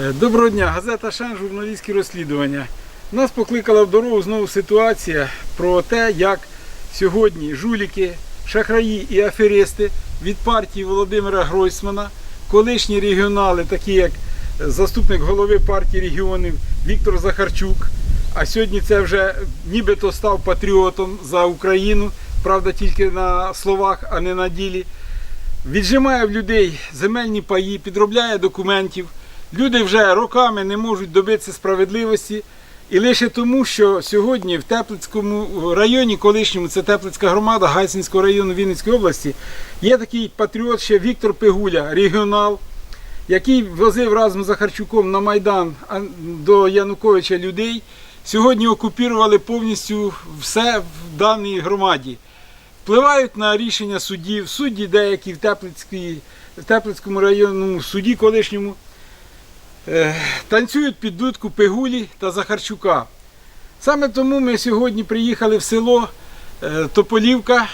Е, Доброго дня, газета Шан, журналістські розслідування. Нас покликала в дорогу знову ситуація про те, як сьогодні жуліки, шахраї і аферисти від партії Володимира Гройсмана, колишні регіонали, такі як заступник голови партії регіонів Віктор Захарчук, а сьогодні це вже нібито став патріотом за Україну, правда, тільки на словах, а не на ділі. Віджимає в людей земельні паї, підробляє документів. Люди вже роками не можуть добитися справедливості. І лише тому, що сьогодні в Теплицькому районі, колишньому це Теплицька громада Гайсинського району Вінницької області, є такий патріот ще Віктор Пигуля, регіонал, який возив разом з Захарчуком на Майдан до Януковича людей. Сьогодні окупірували повністю все в даній громаді впливають на рішення суддів. Судді деякі в, Теплицькій, в Теплицькому районному суді колишньому танцюють під дудку Пигулі та Захарчука. Саме тому ми сьогодні приїхали в село е, Тополівка,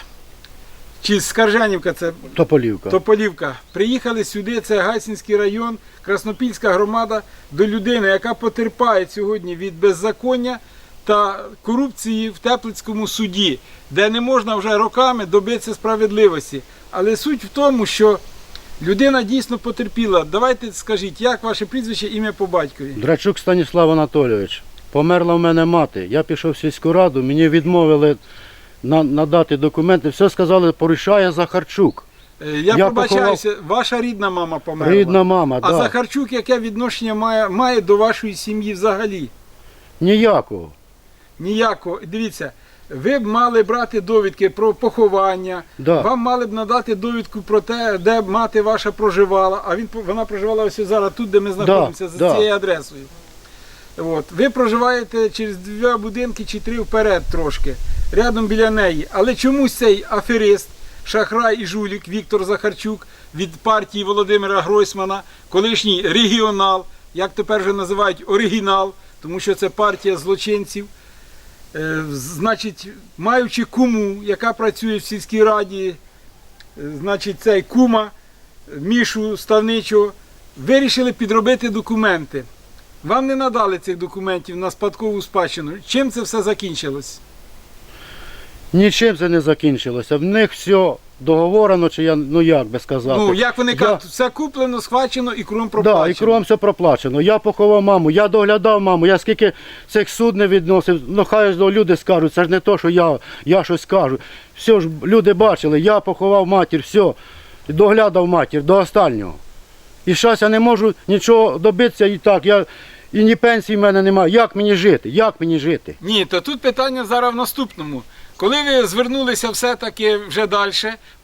чи Скаржанівка це Тополівка. Тополівка. Приїхали сюди, це Гайсинський район, Краснопільська громада, до людини, яка потерпає сьогодні від беззаконня та корупції в Теплицькому суді, де не можна вже роками добитися справедливості. Але суть в тому, що людина дійсно потерпіла. Давайте скажіть, як ваше прізвище, ім'я по батькові? Драчук Станіслав Анатолійович. Померла в мене мати. Я пішов в сільську раду, мені відмовили на- надати документи. Все сказали, порішає Захарчук. Е, Я, Я пробачаюся, ваша рідна мама померла. Рідна мама, а да. Захарчук яке відношення має, має до вашої сім'ї взагалі? Ніякого. Ніякого. Дивіться, ви б мали брати довідки про поховання, Да. вам мали б надати довідку про те, де мати ваша проживала, а він, вона проживала ось зараз тут, де ми знаходимося, за да. цією адресою. От. Ви проживаєте через два будинки чи три вперед трошки, рядом біля неї. Але чомусь цей аферист, шахрай і жулік Віктор Захарчук від партії Володимира Гройсмана, колишній регіонал, як тепер вже називають оригінал, тому що це партія злочинців. Е, Значить, маючи куму, яка працює в сільській раді, е, значить, цей кума Мішу Ставничого, вирішили підробити документи. Вам не надали цих документів на спадкову спадщину. Чим це все закінчилось? Нічим це не закінчилося. В них все договорено, чи я, ну як би сказати. Ну, як вони Я- кажуть, все куплено, схвачено і кром Да, і проплачено. кругом все проплачено. Я поховав маму, я доглядав маму, я скільки цих суд не відносив, ну хай ж люди скажуть, це ж не то, що я, я щось кажу. Все ж люди бачили, я поховав матір, все, доглядав матір до останнього. І зараз я не можу нічого добитися і так, я, і ні пенсії в мене немає. Як мені жити? Як мені жити? Ні, то тут питання зараз в наступному. Коли ви звернулися все-таки вже далі,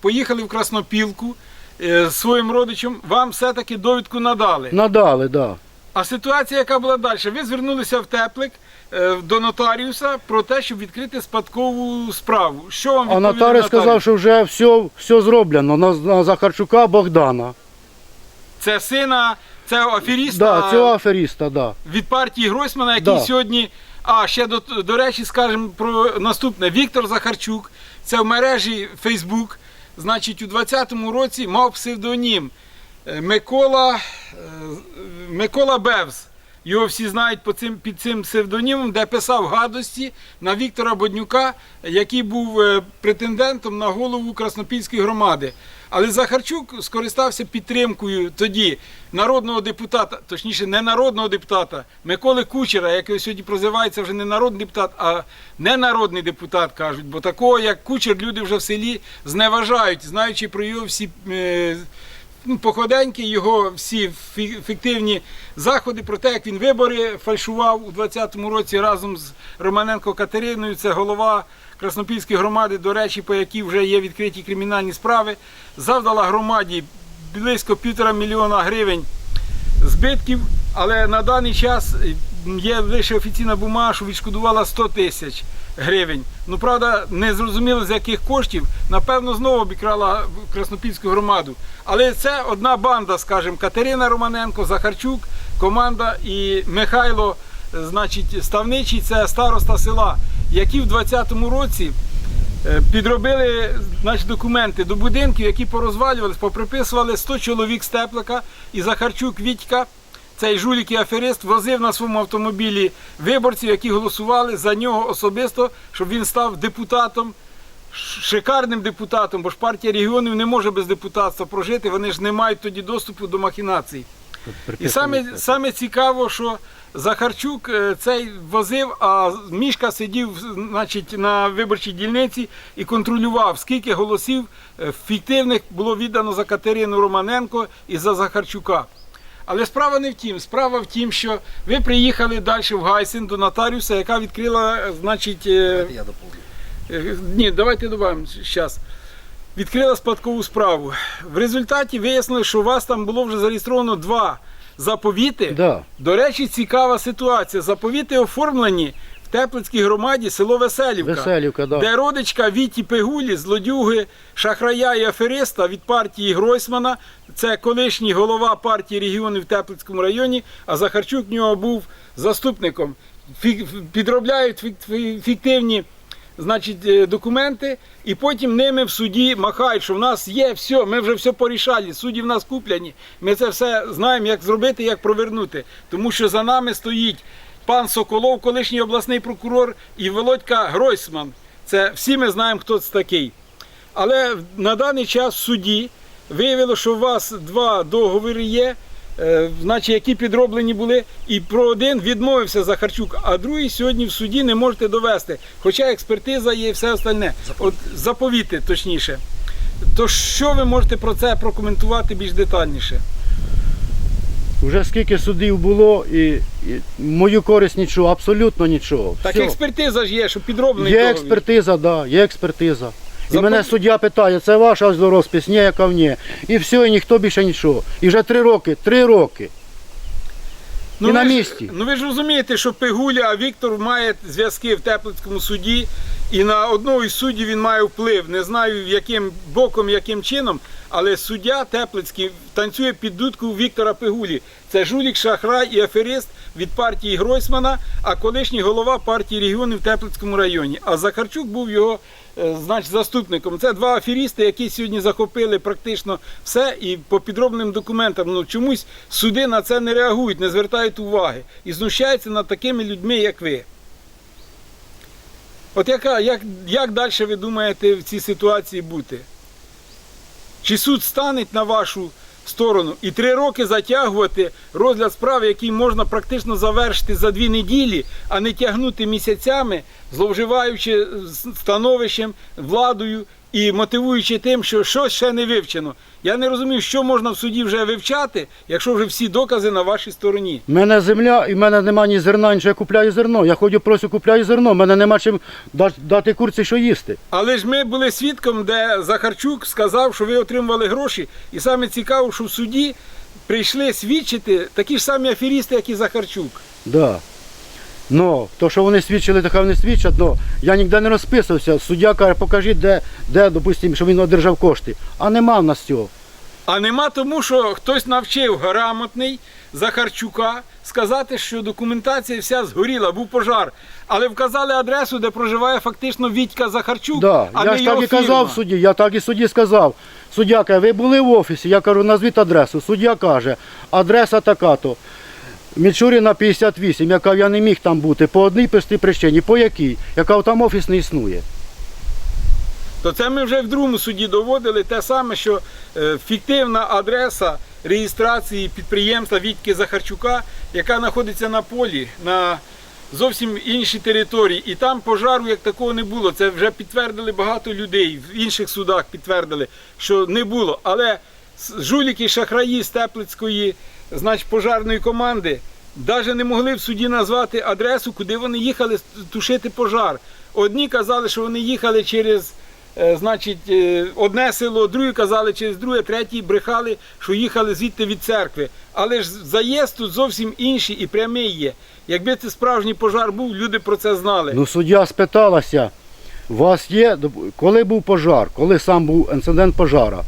поїхали в Краснопілку е, з своїм родичем, вам все-таки довідку надали. Надали, так. Да. А ситуація, яка була далі, ви звернулися в теплик е, до нотаріуса про те, щоб відкрити спадкову справу. Що вам А відповів нотаріус сказав, що вже все, все зроблено на, на Захарчука Богдана. це сина, це аферіста Да, цього аферіста, да. від партії Гройсмана, який Да. сьогодні. А ще до, до речі, скажемо про наступне. Віктор Захарчук, це в мережі Facebook, значить, у 20-му році мав псевдонім е, Микола, е, Микола Бевз. Його всі знають по цим, під цим псевдонімом, де писав гадості на Віктора Боднюка, який був е, претендентом на голову Краснопільської громади. Але Захарчук скористався підтримкою тоді народного депутата, точніше, не народного депутата, Миколи Кучера, який сьогодні прозивається вже не народний депутат, а ненародний депутат кажуть. Бо такого, як Кучер, люди вже в селі зневажають, знаючи про його всі. Ну, походеньки, його всі фіктивні заходи про те, як він вибори фальшував у 20-му році разом з Романенко Катериною. Це голова Краснопільської громади, до речі, по якій вже є відкриті кримінальні справи. Завдала громаді близько півтора мільйона гривень збитків, але на даний час є лише офіційна бумага, що відшкодувала 100 тисяч гривень. Ну правда, не зрозуміло з яких коштів. Напевно, знову обікрала Краснопільську громаду. Але це одна банда, скажімо, Катерина Романенко, Захарчук, команда і Михайло, значить, Ставничий, це староста села, які в 20-му році Е, Підробили значить, документи до будинків, які порозвалювалися, поприписували 100 чоловік з теплика і Захарчук Вітька цей жулік і аферист возив на своєму автомобілі виборців, які голосували за нього особисто, щоб він став депутатом, шикарним депутатом, бо ж партія регіонів не може без депутатства прожити, вони ж не мають тоді доступу до махінацій. І саме, саме цікаво, що Захарчук е, цей возив, а Мішка сидів значить, на виборчій дільниці і контролював, скільки голосів е, фіктивних було віддано за Катерину Романенко і за Захарчука. Але справа не в тім. Справа в тім, що ви приїхали далі в Гайсин до нотаріуса, яка відкрила, е, значить, Давайте Я доповню. Е, Ні, давайте добавимо зараз. Відкрила спадкову справу. В результаті вияснили, що у вас там було вже зареєстровано два заповіти. Да. До речі, цікава ситуація. Заповіти оформлені Теплицькій громаді село Веселівка, Веселівка, да. де родичка Віті Пегулі, злодюги, шахрая і афериста від партії Гройсмана, це колишній голова партії регіонів в Теплицькому районі, а Захарчук в нього був заступником. Підробляють фіктивні значить, е, документи, і потім ними в суді махають, що в нас є все, ми вже все порішали, судді в нас куплені. Ми це все знаємо, як зробити, як провернути. Тому що за нами стоїть пан Соколов, колишній обласний прокурор, і Володька Гройсман. Це всі ми знаємо, хто це такий. Але на даний час в суді виявилося, що у вас два договори є, е, значить, які підроблені були, і про один відмовився Захарчук, а другий сьогодні в суді не можете довести. Хоча експертиза є і все остальне. От заповіти, точніше. То що ви можете про це прокоментувати більш детальніше? Вже скільки судів було, і, і мою користь нічого, абсолютно нічого. Так Все. експертиза ж є, що підроблений Є договір. експертиза, да, є експертиза. І Запов- мене суддя питає, це ваша розпис, ні, яка в ні. І все, і ніхто більше нічого. І вже три роки, три роки. І на ви ж- місці. Ну ви ж розумієте, що Пигуля, Віктор має зв'язки в Теплицькому суді, і на одного із суддів він має вплив. Не знаю, яким боком, яким чином, але суддя Теплицький танцює під дудку Віктора Пигулі. Це жулік, шахрай і аферист від партії Гройсмана, а колишній голова партії регіонів в Теплицькому районі. А Захарчук був його е, значить, заступником. Це два аферісти, які сьогодні захопили практично все і по підробним документам. Ну чомусь суди на це не реагують, не звертають уваги і знущаються над такими людьми, як ви. От яка, як, як далі ви думаєте в цій ситуації бути? Чи суд стане на вашу сторону і три роки затягувати розгляд справи, який можна практично завершити за дві неділі, а не тягнути місяцями, зловживаючи становищем, владою і мотивуючи тим, що щось ще не вивчено. Я не розумію, що можна в суді вже вивчати, якщо вже всі докази на вашій стороні. У мене земля, і в мене немає ні зерна, нічого я купляю зерно. Я ходю, просю, купляю зерно, в мене нема чим дати курці, що їсти. Але ж ми були свідком, де Захарчук сказав, що ви отримували гроші. І саме цікаво, що в суді прийшли свідчити такі ж самі аферісти, як і Захарчук. Да. Ну, то, що вони свідчили, то хай вони свідчать, ну, я ніде не розписувався. Суддя каже, покажіть, де, де, допустимо, що він одержав кошти. А нема в нас цього. А нема тому, що хтось навчив грамотний Захарчука сказати, що документація вся згоріла, був пожар. Але вказали адресу, де проживає фактично Вітька Захарчук, Да, а я не ж його так і фірма. казав судді, я так і судді сказав. Суддя каже, ви були в офісі, я кажу, назвіть адресу. Суддя каже, адреса така-то. Мічуріна 58. Я кажу, я не міг там бути по одній простій причині. По якій? Я кажу, там офіс не існує. То це ми вже в другому суді доводили те саме, що е, фіктивна адреса реєстрації підприємства Вітьки Захарчука, яка знаходиться на полі, на зовсім іншій території. І там пожару як такого не було. Це вже підтвердили багато людей, в інших судах підтвердили, що не було. Але жуліки, шахраї з Теплицької значить, пожарної команди навіть не могли в суді назвати адресу, куди вони їхали тушити пожар. Одні казали, що вони їхали через Е, Значить, е, одне село, друге казали через друге, треті брехали, що їхали звідти від церкви. Але ж заїзд тут зовсім інший і прямий є. Якби це справжній пожар був, люди про це знали. Ну, суддя спиталася, у вас є, коли був пожар, коли сам був інцидент пожара,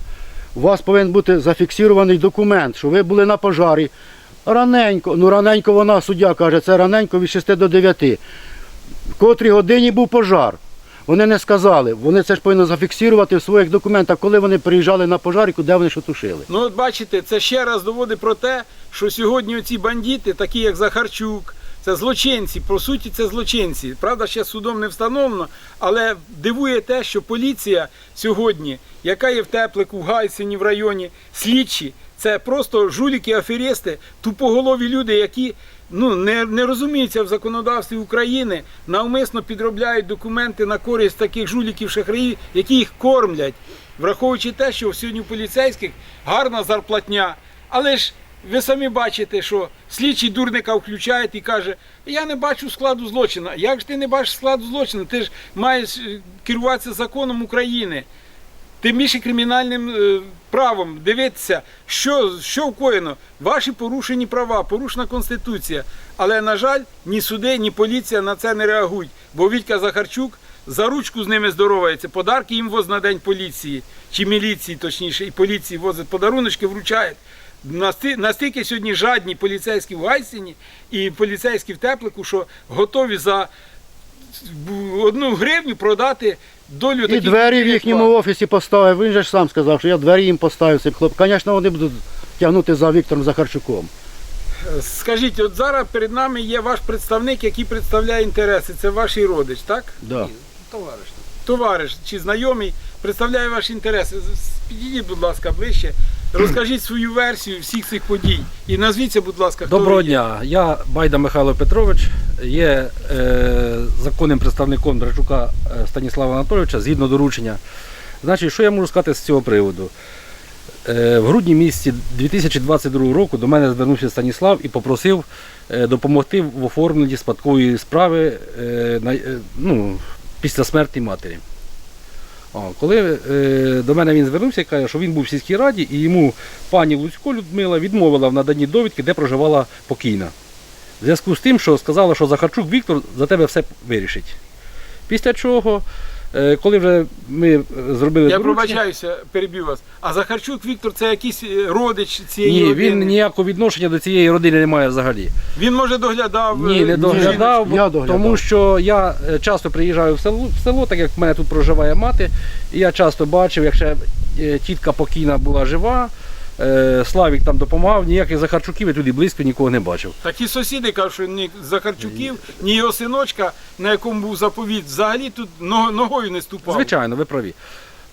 у вас повинен бути зафіксований документ, що ви були на пожарі. Раненько, ну раненько вона, суддя каже, це раненько від 6 до 9. В котрій годині був пожар. Вони не сказали, вони це ж повинні зафіксувати в своїх документах, коли вони приїжджали на пожар і куди вони що тушили. Ну, от бачите, це ще раз доводить про те, що сьогодні оці бандити, такі як Захарчук, це злочинці, по суті, це злочинці. Правда, ще судом не встановлено, але дивує те, що поліція сьогодні, яка є в Теплику, в Гайсині, в районі, слідчі, це просто жуліки, аферісти, тупоголові люди, які ну, не, не розуміються в законодавстві України, навмисно підробляють документи на користь таких жуліків шахраїв, які їх кормлять, враховуючи те, що сьогодні у поліцейських гарна зарплатня. Але ж ви самі бачите, що слідчий дурника включає і каже: Я не бачу складу злочину. Як ж ти не бачиш складу злочину? Ти ж маєш е, керуватися законом України. Тим більше кримінальним е, правом дивитися, що, що вкоєно. Ваші порушені права, порушена конституція. Але, на жаль, ні суди, ні поліція на це не реагують. Бо Вітька Захарчук за ручку з ними здоровається, подарки їм воз на день поліції, чи міліції, точніше, і поліції возить подаруночки, вручають. Настільки сьогодні жадні поліцейські в Гайсіні і поліцейські в Теплику, що готові за одну гривню продати долю І двері в їхньому офісі поставив. Він же ж сам сказав, що я двері їм поставив цим хлопцям. Звісно, вони будуть тягнути за Віктором Захарчуком. Скажіть, от зараз перед нами є ваш представник, який представляє інтереси. Це ваш родич, так? Да. Товариш. Товариш чи знайомий представляє ваші інтереси. Підійдіть, будь ласка, ближче. Розкажіть свою версію всіх цих подій. І назвіться, будь ласка, хто Доброго ви є. дня. Я Байда Михайло Петрович, є е, законним представником Драчука е, Станіслава Анатолійовича згідно доручення. Значить, що я можу сказати з цього приводу? Е, в грудні місяці 2022 року до мене звернувся Станіслав і попросив е, допомогти в оформленні спадкової справи е, на, е, ну, після смерті матері. О, коли е, до мене він звернувся і каже, що він був в сільській раді, і йому пані Луцько Людмила відмовила в наданні довідки, де проживала покійна. В зв'язку з тим, що сказала, що Захарчук Віктор за тебе все вирішить. Після чого, коли вже ми е, зробили Я пробачаюся, переб'ю вас. А Захарчук Віктор це якийсь е, родич цієї ні, родини? він ніякого відношення до цієї родини не має взагалі. Він може доглядав. Ні, е, не доглядав, Я доглядав. тому що я е, часто приїжджаю в село, в село, так як в мене тут проживає мати, і я часто бачив, якщо е, тітка покійна була жива, е, Славік там допомагав, ніяких Захарчуків я туди близько нікого не бачив. Такі сусіди кажуть, що ні Захарчуків, ні його синочка, на якому був заповіт, взагалі тут ногою не ступав. Звичайно, ви праві.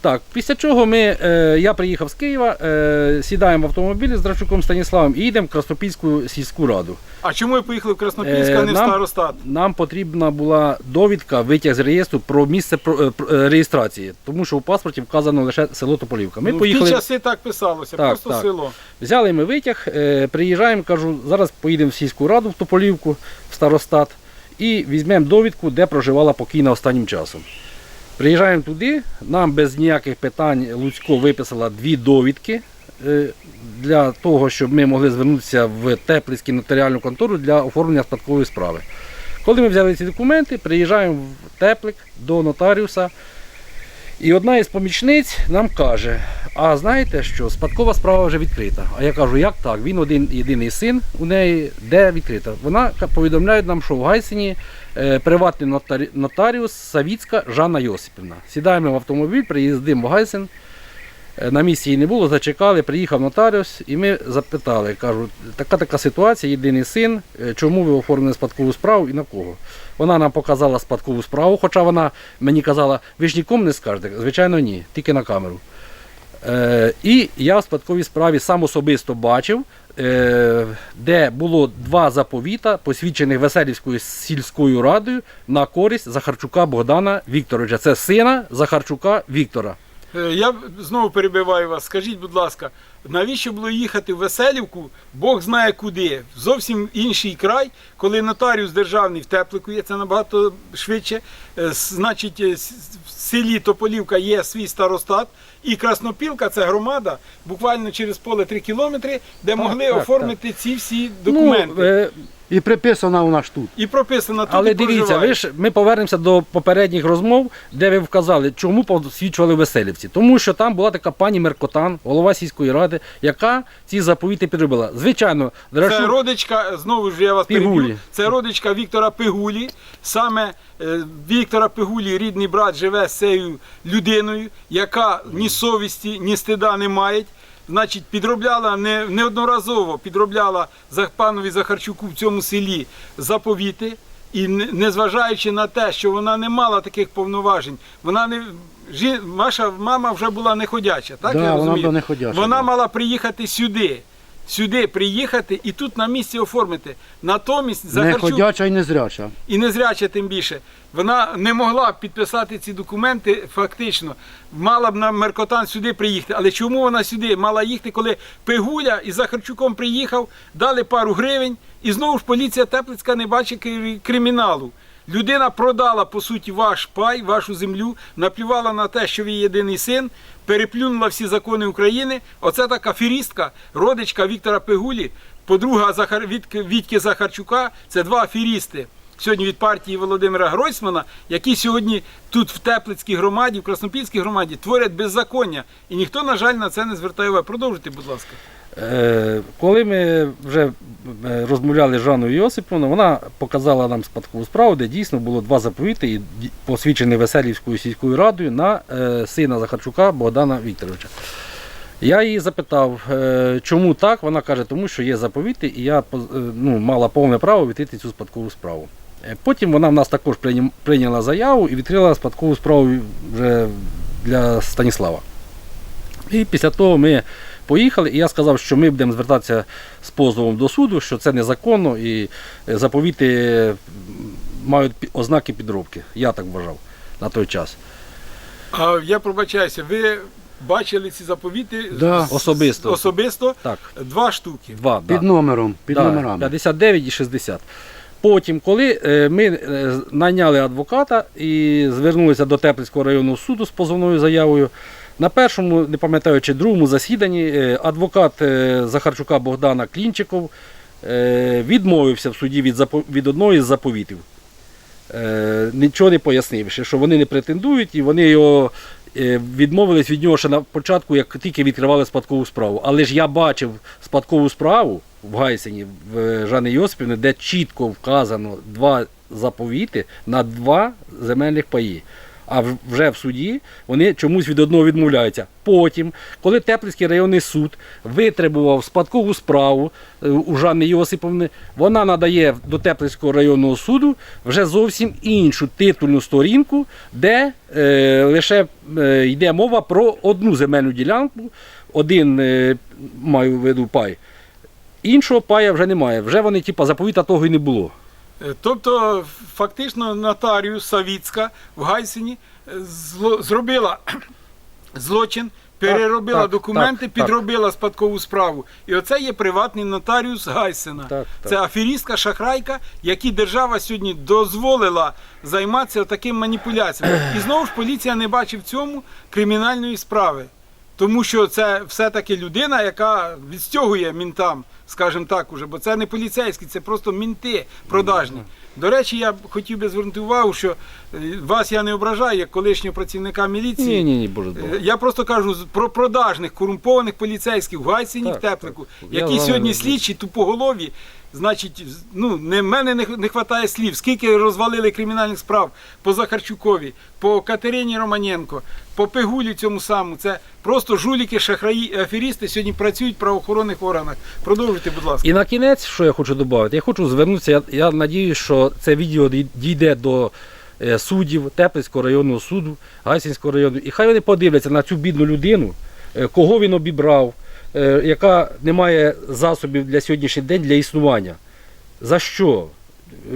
Так, після чого ми, е, я приїхав з Києва, е, сідаємо в автомобіль з Драчуком Станіславом і їдемо в Краснопільську сільську раду. А чому ви поїхали в Краснопільськ, Е, а не в нам- Старостат? Нам потрібна була довідка, витяг з реєстру про місце про- е, про- е, реєстрації, тому що у паспорті вказано лише село Тополівка. Ми ну, В поїхали, ті часи так писалося, Так, просто так. село. взяли ми витяг, е, приїжджаємо, кажу, зараз поїдемо в сільську раду в Тополівку, в старостат, і візьмемо довідку, де проживала покійна останнім часом. Приїжджаємо туди, нам без ніяких питань Луцько виписала дві довідки е, для того, щоб ми могли звернутися в Теплицьку нотаріальну контору для оформлення спадкової справи. Коли ми взяли ці документи, приїжджаємо в Теплик до нотаріуса. І одна із помічниць нам каже: а знаєте що, спадкова справа вже відкрита. А я кажу, як так? Він один єдиний син у неї, де відкрита. Вона повідомляє нам, що в Гайсині е, приватний нотарі- нотаріус Савіцька Жанна Йосипівна. Сідаємо в автомобіль, приїздимо в Гайсин. Е, На місці її не було, зачекали, приїхав нотаріус, і ми запитали, кажуть, така така ситуація, єдиний син, е, чому ви оформили спадкову справу і на кого? Вона нам показала спадкову справу, хоча вона мені казала, ви ж нікому не скажете. Звичайно, ні, тільки на камеру. Е, і я в спадковій справі сам особисто бачив, е, де було два заповіта, посвідчених Веселівською сільською радою на користь Захарчука Богдана Вікторовича. Це сина Захарчука Віктора. Е, Я знову перебиваю вас. Скажіть, будь ласка, навіщо було їхати в Веселівку, Бог знає куди, в зовсім інший край, коли нотаріус державний в Теплику є, це набагато швидше. Е, Значить, е, в селі Тополівка є свій старостат, і Краснопілка це громада, буквально через поле 3 кілометри, де могли так, оформити ці всі документи. Ну, е, І приписана у нас тут. І прописано тут але і дивіться, ви ж ми повернемося до попередніх розмов, де ви вказали, чому посвідчували Веселівці. Тому що там була така пані Меркотан, голова сільської ради, яка ці заповіти підробила. Звичайно, Це родичка, знову ж я вас переб'ю, це родичка Віктора Пигулі. Саме е, Віктора Пигулі, рідний брат, живе з цією людиною, яка ні совісті, ні стида не має. значить, підробляла не, неодноразово підробляла за панові Захарчуку в цьому селі заповіти. І не- незважаючи на те, що вона не мала таких повноважень, вона не жі, ваша мама вже була неходяча, так Да, я вона була неходяча, Вона да. мала приїхати сюди, сюди приїхати і тут на місці оформити. Натомість Не Захарчук ходяча і не зряча. і незряча тим більше. Вона не могла підписати ці документи фактично. Мала б на Меркотан сюди приїхати. Але чому вона сюди мала їхати, коли Пигуля із Захарчуком приїхав, дали пару гривень, і знову ж поліція Теплицька не бачить криміналу. Людина продала, по суті, ваш пай, вашу землю, наплювала на те, що ви єдиний син, переплюнула всі закони України. Оце така аферістка, родичка Віктора Пигулі, подруга Захар... Вітки... Захарчука. Це два аферісти. Сьогодні від партії Володимира Гройсмана, які сьогодні тут в Теплицькій громаді, в Краснопільській громаді творять беззаконня. І ніхто, на жаль, на це не звертає уваги. Продовжуйте, будь ласка. Е, Коли ми вже е, розмовляли з Жанною Йосиповною, вона показала нам спадкову справу, де дійсно було два заповіти, посвідчені Веселівською сільською радою на е, сина Захарчука Богдана Вікторовича. Я її запитав, чому так. Вона каже, тому що є заповіти, і я ну, мала повне право відкрити цю спадкову справу. Потім вона в нас також прийняла заяву і відкрила спадкову справу вже для Станіслава. І після того ми поїхали, і я сказав, що ми будемо звертатися з позовом до суду, що це незаконно і е, заповіти мають ознаки підробки. Я так вважав на той час. А я пробачаюся, ви бачили ці заповіти Да. з- Особисто. особисто Так, два штуки. два. Під да. номером, під Да, номерами. 59 і 60. Потім, коли е, ми е, найняли адвоката і звернулися до Теплицького районного суду з позовною заявою, на першому, не пам'ятаю, чи другому засіданні е, адвокат е, Захарчука Богдана Клінчиков е, відмовився в суді від, від одної з заповітів. Нічого не пояснивши, що вони не претендують і вони його відмовились від нього ще на початку, як тільки відкривали спадкову справу. Але ж я бачив спадкову справу в Гайсені в Жани Йосипівни, де чітко вказано два заповіти на два земельних паї. А вже в суді вони чомусь від одного відмовляються. Потім, коли Теплицький районний суд витребував спадкову справу е, у Жанни Йосиповни, вона надає до Теплицького районного суду вже зовсім іншу титульну сторінку, де е, лише е, йде мова про одну земельну ділянку, один е, маю в виду пай. Іншого пая вже немає. Вже вони, типа, заповіта того і не було. Е, Тобто, фактично, нотаріус Савіцька в Гайсені е, зло- зробила злочин, переробила так, документи, так, так. підробила спадкову справу. І оце є приватний нотаріус Гайсена. Так, так. Це аферістка, шахрайка, якій держава сьогодні дозволила займатися таким маніпуляціями. І знову ж поліція не бачить в цьому кримінальної справи. Тому що це все-таки людина, яка відстягує мінтам, скажімо так, уже, бо це не поліцейські, це просто мінти продажні. До речі, я б хотів би звернути увагу, що е, вас я не ображаю як колишнього працівника міліції. Ні, ні, ні, боже Бог. Я просто кажу про продажних корумпованих поліцейських в Гайсіні, Так, в Теплику, так. Я які з вами сьогодні слідчі тупоголові. Значить, ну не мене не, не вистачає слів. Скільки розвалили кримінальних справ по Захарчукові, по Катерині Романенко, по Пигулі цьому самому. Це просто жуліки, шахраї, аферісти сьогодні працюють в правоохоронних органах. Продовжуйте, будь ласка. І на кінець, що я хочу додати, я хочу звернутися. Я, я надіюсь, що це відео дійде до е, суддів Теплицького районного суду, Гайсінського району. І хай вони подивляться на цю бідну людину, е, кого він обібрав, яка не має засобів для сьогоднішній день для існування. За що?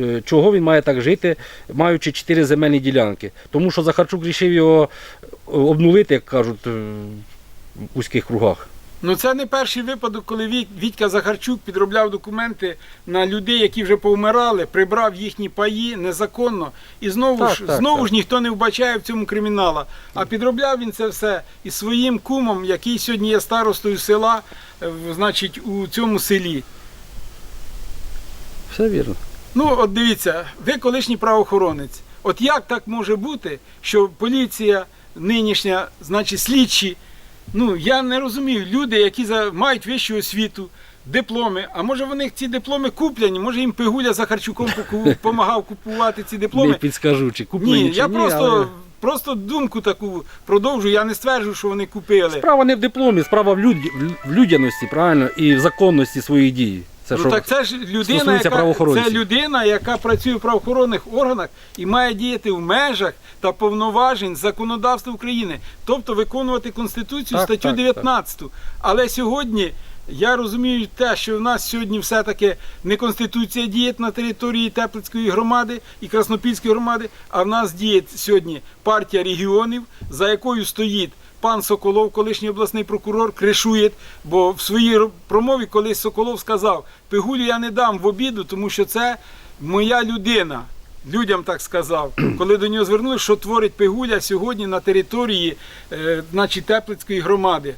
Е, Чого він має так жити, маючи чотири земельні ділянки? Тому що Захарчук рішив його е, обнулити, як кажуть, е, в вузьких кругах. Ну це не перший випадок, коли Вітька Захарчук підробляв документи на людей, які вже повмирали, прибрав їхні паї незаконно. І знову Так, ж так, знову так. ж ніхто не вбачає в цьому кримінала. А підробляв він це все із своїм кумом, який сьогодні є старостою села, е, значить, у цьому селі. Все вірно. Ну, от дивіться, ви колишній правоохоронець. От як так може бути, що поліція нинішня, значить, слідчі, ну я не розумію, люди, які за, мають вищу освіту, дипломи, а може вони ці дипломи куплені, може їм Пигуля за Харчуком допомагав купувати ці Не дипломи. підскажу, чи куплені, Ні, я ні, просто, але... просто думку таку продовжую. Я не стверджую, що вони купили. Справа не в дипломі, справа в, люд... в людяності, правильно, і в законності своїх дій. Це ну що? так це ж людина, яка, це людина, яка працює в правоохоронних органах і має діяти в межах та повноважень законодавства України, тобто виконувати Конституцію Так, статтю так, 19. Але сьогодні я розумію те, що в нас сьогодні все-таки не Конституція діє на території Теплицької громади і Краснопільської громади, а в нас діє сьогодні партія регіонів, за якою стоїть. Пан Соколов, колишній обласний прокурор, кришує, бо в своїй промові колись Соколов сказав: Пигулю я не дам в обіду, тому що це моя людина. Людям так сказав, коли до нього звернули, що творить Пигуля сьогодні на території е, значить, Теплицької громади.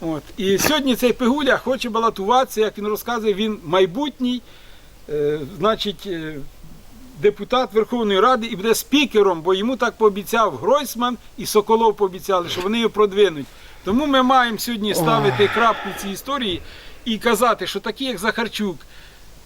От. І сьогодні цей Пигуля хоче балотуватися, як він розказує, він майбутній, е, значить, е, депутат Верховної Ради і буде спікером, бо йому так пообіцяв Гройсман і Соколов пообіцяли, що вони його продвинуть. Тому ми маємо сьогодні ставити крапку цій історії і казати, що такі, як Захарчук,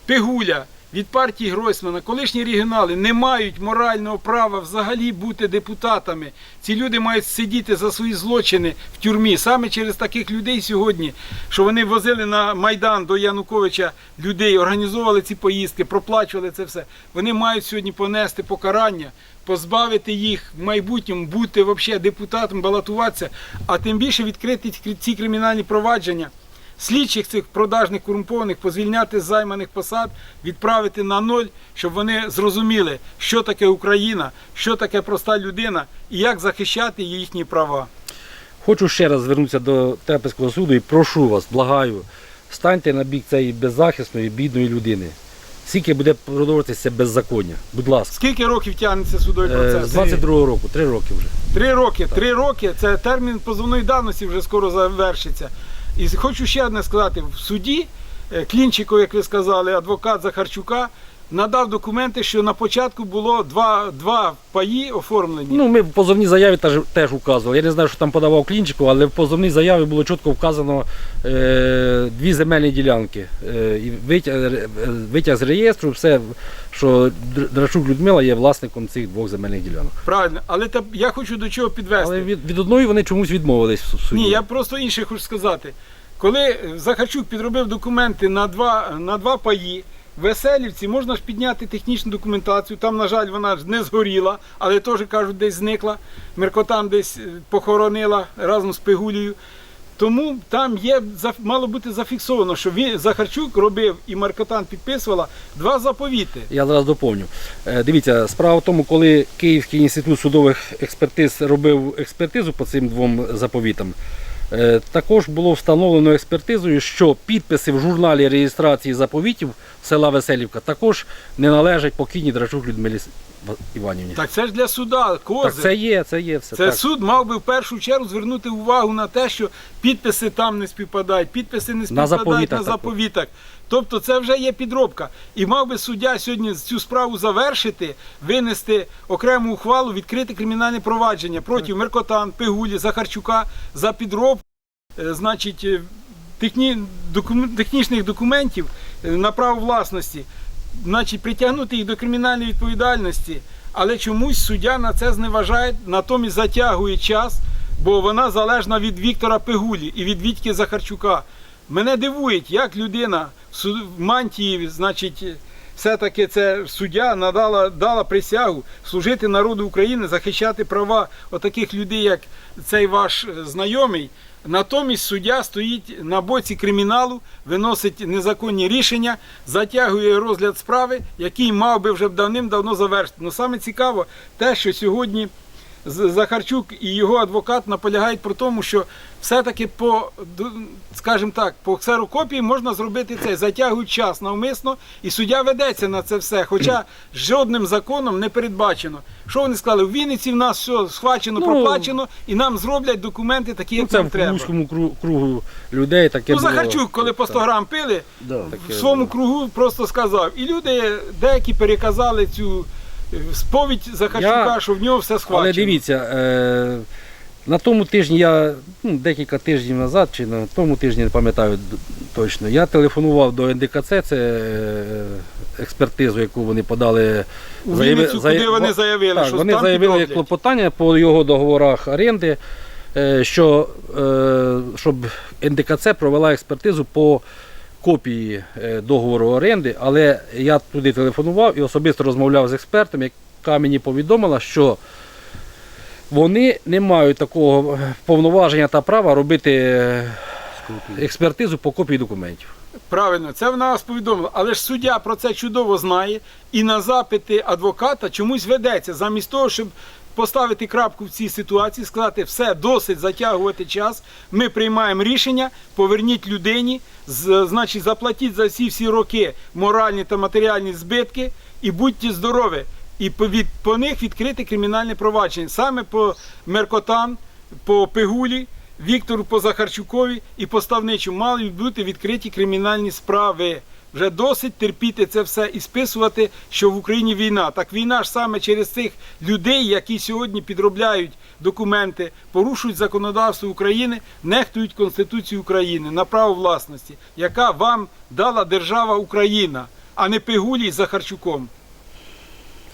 Пигуля від партії Гройсмана, колишні регіонали не мають морального права взагалі бути депутатами. Ці люди мають сидіти за свої злочини в тюрмі. Саме через таких людей сьогодні, що вони возили на Майдан до Януковича людей, організовували ці поїздки, проплачували це все. Вони мають сьогодні понести покарання. Позбавити їх в майбутньому бути взагалі депутатом, балотуватися, а тим більше відкрити ці кримінальні провадження слідчих цих продажних корумпованих позвільняти з займаних посад, відправити на ноль, щоб вони зрозуміли, що таке Україна, що таке проста людина і як захищати їхні права. Хочу ще раз звернутися до Тепельського суду і прошу вас, благаю, станьте на бік цієї беззахисної, бідної людини. Скільки буде продовжуватися беззаконня? Будь ласка. Скільки років тягнеться судовий Е, процес? З 22-го року, три роки вже. Три роки. Три роки це термін позовної давності вже скоро завершиться. І хочу ще одне сказати: в суді Клінчику, як ви сказали, адвокат Захарчука, надав документи, що на початку було два, два паї оформлені. Ну, ми в позовній заяві теж, теж указували. Я не знаю, що там подавав Клінчику, але в позовній заяві було чітко вказано е, дві земельні ділянки. Е, і витяг, е, витяг з реєстру, все, що Драчук Людмила є власником цих двох земельних ділянок. Правильно, але та, я хочу до чого підвести. Але від, від одної вони чомусь відмовились в суді. Ні, я просто інше хочу сказати. Коли Захарчук підробив документи на два, на два паї, Веселівці можна ж підняти технічну документацію. Там, на жаль, вона ж не згоріла, але теж кажуть, десь зникла. Меркотан десь е, похоронила разом з Пигулею. Тому там є мало бути зафіксовано, що він Захарчук робив і Меркотан підписувала два заповіти. Я зараз доповню. Е, Дивіться, справа в тому, коли Київський інститут судових експертиз робив експертизу по цим двом заповітам, також було встановлено експертизою, що підписи в журналі реєстрації заповітів села Веселівка також не належать покійній Драчук Людмилі Іванівні. Так це ж для суда, кози. Так це є, це є все. Це так. суд мав би в першу чергу звернути увагу на те, що підписи там не співпадають, підписи не співпадають на, заповітах заповітах. Тобто це вже є підробка. І мав би суддя сьогодні цю справу завершити, винести окрему ухвалу, відкрити кримінальне провадження проти Меркотан, Пигулі, Захарчука за підробку, е, значить, е, техні, докум- технічних документів е, на право власності значить, притягнути їх до кримінальної відповідальності, але чомусь суддя на це зневажає, натомість затягує час, бо вона залежна від Віктора Пигулі і від Вітьки Захарчука. Мене дивує, як людина мантії, значить, все-таки це суддя надала дала присягу служити народу України, захищати права отаких людей, як цей ваш е, знайомий. Натомість суддя стоїть на боці криміналу, виносить незаконні рішення, затягує розгляд справи, який мав би вже давним-давно завершити. Ну саме цікаво те, що сьогодні Захарчук і його адвокат наполягають про тому, що все-таки по, скажімо так, по ксерокопії можна зробити це, затягують час навмисно, і суддя ведеться на це все. Хоча жодним законом не передбачено. Що вони сказали? В Вінниці в нас все схвачено, Ну, проплачено, і нам зроблять документи такі, Ну, як це нам треба. вузькому кру- кругу людей таке Ну, було. Захарчук, коли по 100 грам пили, Да. в своєму кругу просто сказав. І люди деякі переказали цю сповідь Захарчука, Я- що в нього все схвачено. Але дивіться, е, на тому тижні я ну, декілька тижнів назад, чи на тому тижні не пам'ятаю, Точно. Я телефонував до НДКЦ, це е, експертизу, яку вони подали. Заяви- Вінницю, зая- куди вони заявили, так, що вони там заявили підроблять. клопотання по його договорах оренди, е, що е, щоб НДКЦ провела експертизу по копії е, договору оренди, але я туди телефонував і особисто розмовляв з експертом, яка мені повідомила, що вони не мають такого е, повноваження та права робити е, експертизу по копії документів. Правильно, це вона вас повідомила. Але ж суддя про це чудово знає і на запити адвоката чомусь ведеться, замість того, щоб поставити крапку в цій ситуації, сказати, все, досить затягувати час. Ми приймаємо рішення, поверніть людині, значить, заплатіть за всі всі роки моральні та матеріальні збитки і будьте здорові. І по, від, по них відкрити кримінальне провадження саме по Меркотан, по Пигулі, Віктору Позахарчукові і поставничу мали бути відкриті кримінальні справи. Вже досить терпіти це все і списувати, що в Україні війна. Так війна ж саме через цих людей, які сьогодні підробляють документи, порушують законодавство України, нехтують Конституцію України на право власності, яка вам дала держава Україна, а не Пигулі з Захарчуком.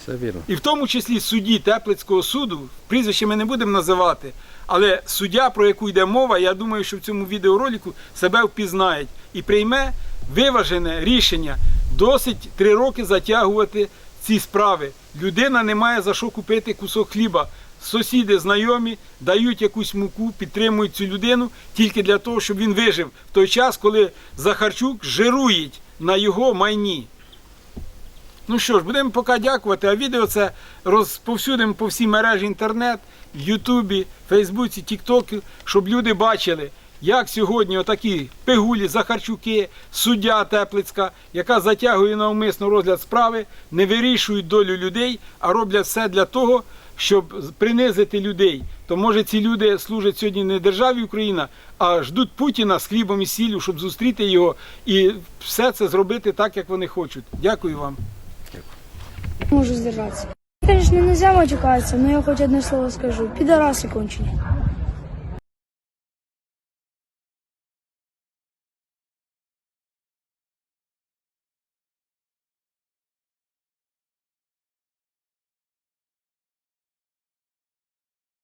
Це вірно. І в тому числі судді Теплицького суду, прізвище ми не будемо називати, але суддя, про яку йде мова, я думаю, що в цьому відеоролику себе впізнають і прийме виважене рішення досить три роки затягувати ці справи. Людина не має за що купити кусок хліба. Сусіди, знайомі дають якусь муку, підтримують цю людину тільки для того, щоб він вижив в той час, коли Захарчук жирують на його майні. Ну що ж, будемо поки дякувати, а відео це розповсюдимо по всій мережі інтернет, в Ютубі, Фейсбуці, Тіктокі, щоб люди бачили, як сьогодні отакі пигулі, Захарчуки, суддя Теплицька, яка затягує навмисно розгляд справи, не вирішують долю людей, а роблять все для того, щоб принизити людей. То може ці люди служать сьогодні не державі Україна, а ждуть Путіна з хлібом і сіллю, щоб зустріти його і все це зробити так, як вони хочуть. Дякую вам. Можу сдержаться. Конечно, нельзя матюкаться, но я хоть одно слово скажу. Пидорасы конченые.